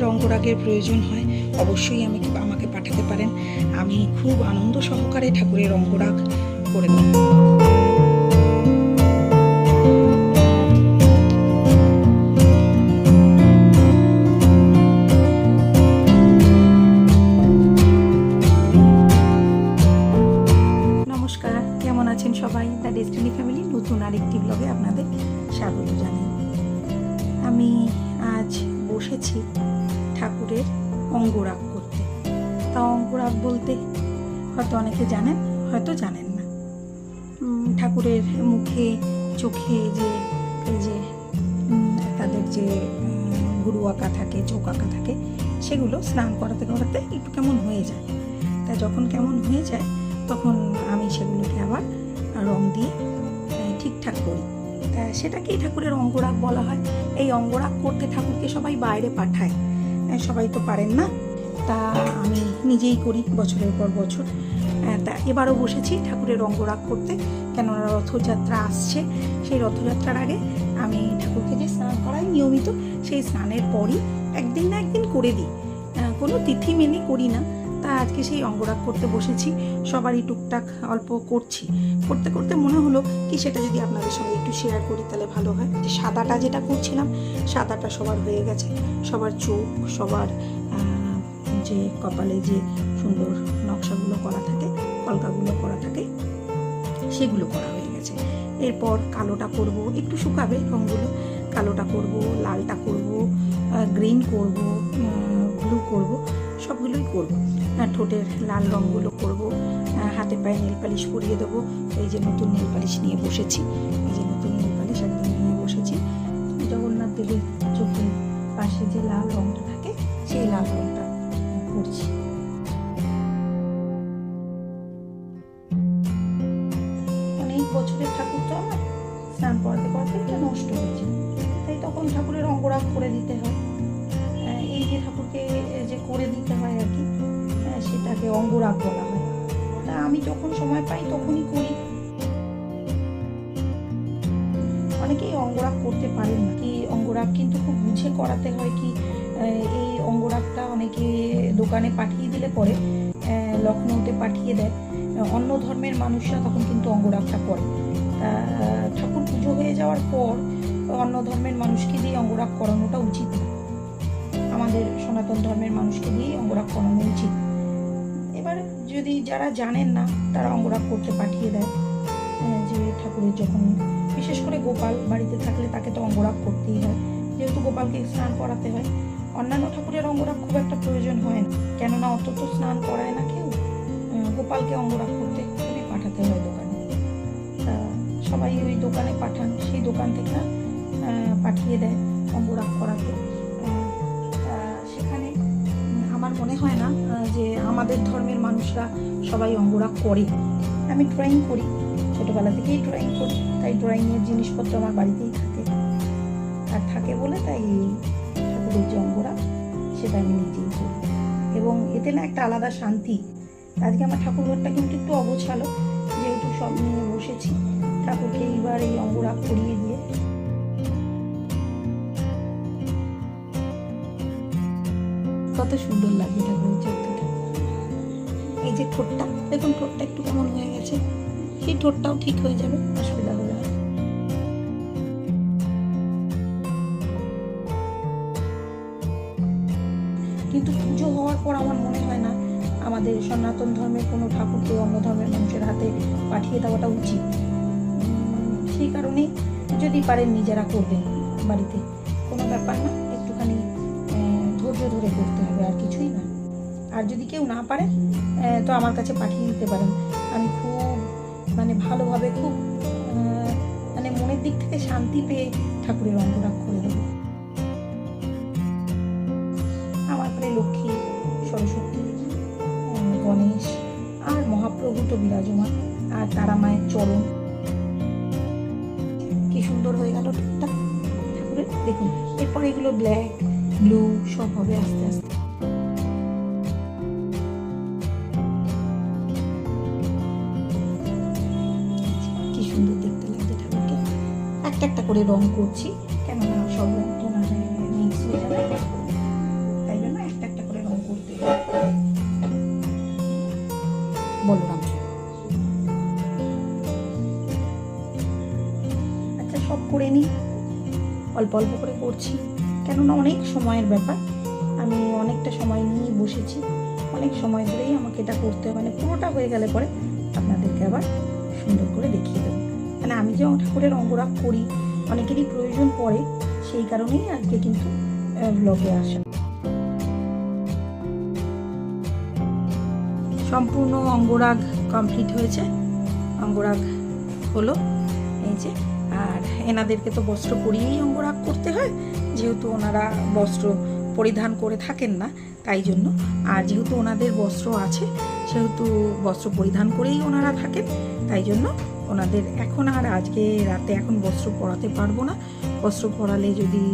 ঠাকুরের অঙ্গরাগের প্রয়োজন হয়, অবশ্যই আমি আমাকে পাঠাতে পারেন। আমি খুব আনন্দ সহকারে ঠাকুরের অঙ্গরাগ করে দেব। সবাই? আপনাদের স্বাগত জানাই। আমি আজ বসেছি ঠাকুরের অঙ্গরাগ করতে। তা অঙ্গরাগ বলতে হয়তো অনেকে জানেন, হয়তো জানেন না। ঠাকুরের মুখে, চোখে যে, এই যে তাদের যে ভুরু আঁকা থাকে, চোখ আঁকা থাকে, সেগুলো স্নান করাতে করাতে একটু কেমন হয়ে যায়। তা যখন কেমন হয়ে যায়, তখন আমি সেগুলোকে আবার রং দিয়ে ঠিকঠাক করি। সেটাকেই ঠাকুরের অঙ্গরাগ বলা হয়। এই অঙ্গরাগ করতে ঠাকুরকে সবাই বাইরে পাঠায়। সবাই তো পারেন না। তা আমি নিজেই করি বছরের পর বছর। তা এবারও বসেছি ঠাকুরের অঙ্গরাগ করতে। কেননা রথযাত্রা আসছে, সেই রথযাত্রার আগে আমি ঠাকুরকে যে স্নান করাই নিয়মিত, সেই স্নানের পরই একদিন না একদিন করে দিই। কোনো তিথি মেনে করি না। তা আজকে সেই অঙ্গরাগ করতে বসেছি, সবারই টুকটাক অল্প করছি। করতে করতে মনে হলো কি সেটা যদি আপনাদের সঙ্গে একটু শেয়ার করি তাহলে ভালো হয়। যে সাদাটা যেটা করছিলাম, সাদাটা সবার হয়ে গেছে। সবার চোখ, সবার যে কপালে যে সুন্দর নকশাগুলো করা থাকে, কলকাগুলো করা থাকে, সেগুলো করা হয়ে গেছে। এরপর কালোটা করব, একটু শুকাবে রঙগুলো। কালোটা করব, লালটা করব গ্রিন করব ব্লু করব, সবগুলোই করব। ঠোঁটের লাল রঙগুলো করব। হাতে পায়ে নেল পালিশ পরিয়ে দেবো। এই যে নতুন নেল পালিশ নিয়ে বসেছি। এই যে নতুন নেল পালিশ একদম নিয়ে বসেছি। জগন্নাথ দেবের চোখের পাশে যে লাল রঙটা থাকে, সেই লাল রঙটা করছি। অনেক বছরের ঠাকুর তো আমার। স্নান করাতে করাতে এটা নষ্ট হয়েছে। তাই তখন ঠাকুরের অঙ্গরাগ করে দিতে হয়। এই যে ঠাকুরকে যে করে দিতে হয় আর কি। সেটাকে অঙ্গরাগ বলা হয়। তা আমি যখন সময় পাই তখনই করি। অনেকেই অঙ্গরাগ করতে পারেন কি অঙ্গরাগ কিন্তু খুব বুঝে করাতে হয় কি এই অঙ্গরাগটা অনেকে দোকানে পাঠিয়ে দিলে পরে লখনৌতে পাঠিয়ে দেয়। অন্য ধর্মের মানুষরা তখন কিন্তু অঙ্গরাগটা করে। ঠাকুর পুজো হয়ে যাওয়ার পর, অন্য ধর্মের মানুষকে দিয়ে অঙ্গরাগ করানোটা উচিত আমাদের সনাতন ধর্মের মানুষকে দিয়েই অঙ্গরাগ করানো উচিত। যদি যারা জানেন না, তারা অঙ্গরাগ করতে পাঠিয়ে দেয়। যে ঠাকুরের যখন, বিশেষ করে গোপাল বাড়িতে থাকলে তাকে তো অঙ্গরাগ করতেই হয়। যেহেতু গোপালকে স্নান করাতে হয়, অন্যান্য ঠাকুরের অঙ্গরাগ খুব একটা প্রয়োজন হয় না। কেননা অত তো স্নান করায় না কেউ। গোপালকে অঙ্গরাগ করতে খুবই পাঠাতে হয় দোকানে। তা সবাই ওই দোকানে পাঠান, সেই দোকান থেকে পাঠিয়ে দেয় অঙ্গরাগ করাতে। আমার মনে হয় না যে আমাদের ধর্মের মানুষরা সবাই অঙ্গরাগ করে। আমি ড্রয়িং করি, ছোটোবেলা থেকেই ড্রয়িং করি, তাই ড্রয়িংয়ের জিনিসপত্র আমার বাড়িতেই থাকে। আর থাকে বলে তাই ঠাকুরের যে অঙ্গরাগ সেটা আমি নিজেই করি। এবং এতে না একটা আলাদা শান্তি। আজকে আমার ঠাকুর ঘরটা কিন্তু একটু অগোছালো, যেহেতু সব নিয়ে বসেছি, ঠাকুরকে এইবার এই অঙ্গরাগ করিয়ে দিয়ে কত সুন্দর লাগছে ঠাকুরের চোখ দুটো এই যে ঠোঁটটা, দেখুন ঠোঁটটা একটু কেমন হয়ে গেছে। সেই ঠোঁটটাও ঠিক হয়ে যাবে, অসুবিধা হবে কিন্তু পুজো হওয়ার পর আমার মনে হয় না আমাদের সনাতন ধর্মের কোনো ঠাকুরকে অন্য ধর্মের মানুষের হাতে পাঠিয়ে দেওয়াটা উচিত। সেই কারণে যদি পারেন নিজেরা করবেন বাড়িতে, কোনো ব্যাপার না। ধৈর্য ধরে করতে হবে, আর কিছুই না। আর যদি কেউ না পারে তো আমার কাছে পাঠিয়ে দিতে পারেন। আমি খুব মানে ভালোভাবে খুব মানে মনের দিক থেকে শান্তি পেয়ে ঠাকুরের অঙ্গরাগ করে দেবো। আমার ঘরে লক্ষ্মী, সরস্বতী গণেশ আর মহাপ্রভু তো বিরাজমান, আর তারা মায়ের চরণ। কি সুন্দর হয়ে গেল ঠাকুরের। দেখুন, এরপর এগুলো ব্ল্যাক ব্লু সব হবে আস্তে আস্তে। কি সুন্দর দেখতে লাগছে ঠাকুরকে। একটা একটা করে রং করছি, কেননা সব রং তো মানে না মিক্স হয়ে যাবে। তাই জন্য একটা একটা করে রং করতে বলরাম আচ্ছা সব করে নিই। অল্প অল্প করে করছি। কেননা অনেক সময়ের ব্যাপার। আমি অনেকটা সময় নিয়ে বসেছি। অনেক সময় ধরেই আমাকে এটা করতে হবে মানে পুরোটা হয়ে গেলে পরে আপনাদেরকে আবার সুন্দর করে দেখিয়ে দেবো। মানে আমি যে ঠাকুরের অঙ্গরাগ করি, অনেকেরই প্রয়োজন পড়ে, সেই কারণেই আজকে কিন্তু ব্লগে আসা। সম্পূর্ণ অঙ্গরাগ কমপ্লিট হয়েছে। অঙ্গরাগ হলো এই যে আর এনাদেরকে তো বস্ত্র পরিয়েই অঙ্গরাগ করতে হয়। যেহেতু ওনারা বস্ত্র পরিধান করে থাকেন না, তাই জন্য। আর যেহেতু ওনাদের বস্ত্র আছে, সেহেতু বস্ত্র পরিধান করেই ওনারা থাকেন, তাই জন্য ওনাদের এখন আর আজকে রাতে এখন বস্ত্র পরাতে পারব না। বস্ত্র পরালে যদি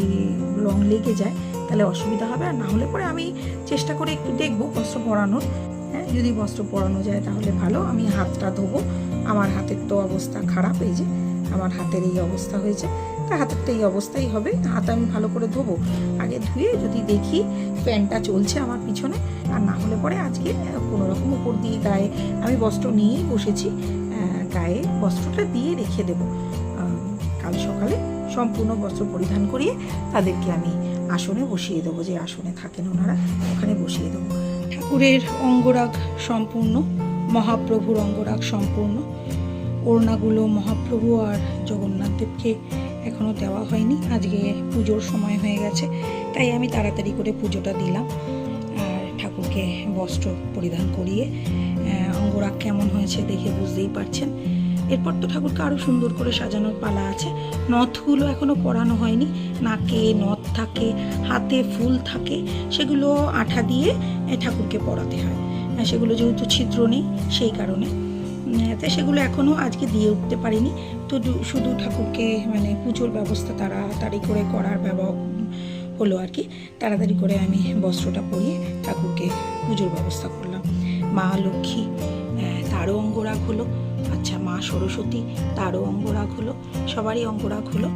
রং লেগে যায়, তাহলে অসুবিধা হবে। আর না হলে পরে আমি চেষ্টা করে একটু দেখব বস্ত্র পরানোর। হ্যাঁ যদি বস্ত্র পরানো যায় তাহলে ভালো। আমি হাতটা ধোবো। আমার হাতের তো অবস্থা খারাপ, এই যে। আমার হাতের এই অবস্থা হয়েছে, তা হাতের তো এই অবস্থাই হবে। হাত আমি ভালো করে ধোবো। আগে ধুয়ে যদি দেখি ফ্যানটা চলছে আমার পিছনে, আর না হলে পরে আজকে কোনো রকম উপর দিয়ে গায়ে আমি বস্ত্র নিয়েই বসেছি গায়ে বস্ত্রটা দিয়ে রেখে দেবো। কাল সকালে সম্পূর্ণ বস্ত্র পরিধান করিয়ে তাদেরকে আমি আসনে বসিয়ে দেবো, যে আসনে থাকেন ওনারা, ওখানে বসিয়ে দেবো। ঠাকুরের অঙ্গরাগ সম্পূর্ণ, মহাপ্রভুর অঙ্গরাগ সম্পূর্ণ। ওড়নাগুলো মহাপ্রভু আর জগন্নাথ দেবকে এখনও দেওয়া হয়নি। আজকে পুজোর সময় হয়ে গেছে, তাই আমি তাড়াতাড়ি করে পুজোটা দিলাম। আর ঠাকুরকে বস্ত্র পরিধান করিয়ে অঙ্গরাগ কেমন হয়েছে দেখে বুঝতেই পারছেন। এরপর তো ঠাকুরকে আরও সুন্দর করে সাজানোর পালা আছে। নথগুলো এখনও পরানো হয়নি। নাকে নথ থাকে, হাতে ফুল থাকে, সেগুলো আঠা দিয়ে ঠাকুরকে পরাতে হয়। সেগুলো যেহেতু ছিদ্র নেই, সেই কারণে তাই সেগুলো এখনও আজকে দিয়ে উঠতে পারিনি। তো শুধু ঠাকুরকে মানে পুজোর ব্যবস্থা তাড়াতাড়ি করে করার ব্যবহার হলো আর কি। তাড়াতাড়ি করে আমি বস্ত্রটা পরিয়ে ঠাকুরকে পুজোর ব্যবস্থা করলাম। মা লক্ষ্মী তারও অঙ্গরাগ হলো। আচ্ছা মা সরস্বতী, তারও অঙ্গরাগ হলো। সবারই অঙ্গরাগ হলো।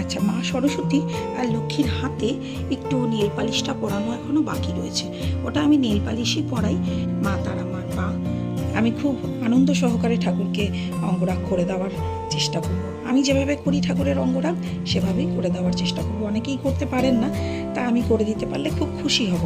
আচ্ছা মা সরস্বতী আর লক্ষ্মীর হাতে একটু নেল পালিশটা পরানো এখনও বাকি রয়েছে। ওটা আমি নেল পালিশই পরাই। মা, তারা, মার, পা আমি খুব আনন্দ সহকারে ঠাকুরকে অঙ্গরাগ করে দেওয়ার চেষ্টা করব। আমি যেভাবে করি ঠাকুরের অঙ্গরাগ, সেভাবেই করে দেওয়ার চেষ্টা করব। অনেকেই করতে পারেন না, তা আমি করে দিতে পারলে খুব খুশি হব।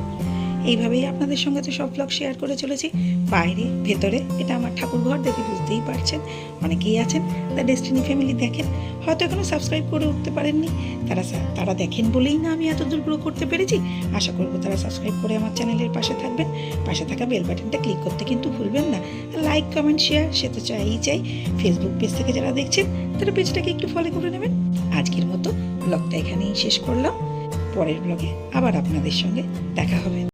এইভাবেই আপনাদের সঙ্গে তো সব ব্লগ শেয়ার করে চলেছি। বাইরে, ভেতরে, এটা আমার ঠাকুর ঘর দেখে বুঝতেই পারছেন। অনেকেই আছেন দ্য ডেস্টিনি ফ্যামিলি দেখেন। হয়তো এখনও সাবস্ক্রাইব করে উঠতে পারেননি। তারা তারা দেখেন বলেই না আমি এত দূর গ্রো করতে পেরেছি। আশা করব তারা সাবস্ক্রাইব করে আমার চ্যানেলের পাশে থাকবেন। পাশে থাকা বেল বাটনটা ক্লিক করতে কিন্তু ভুলবেন না। লাইক কমেন্ট শেয়ার সে তো চাইই চাই। ফেসবুক পেজ থেকে যারা দেখছেন, তারা পেজটাকে একটু ফলো করে নেবেন। আজকের মতো ব্লগটা এখানেই শেষ করলাম। পরের ব্লগে আবার আপনাদের সঙ্গে দেখা হবে।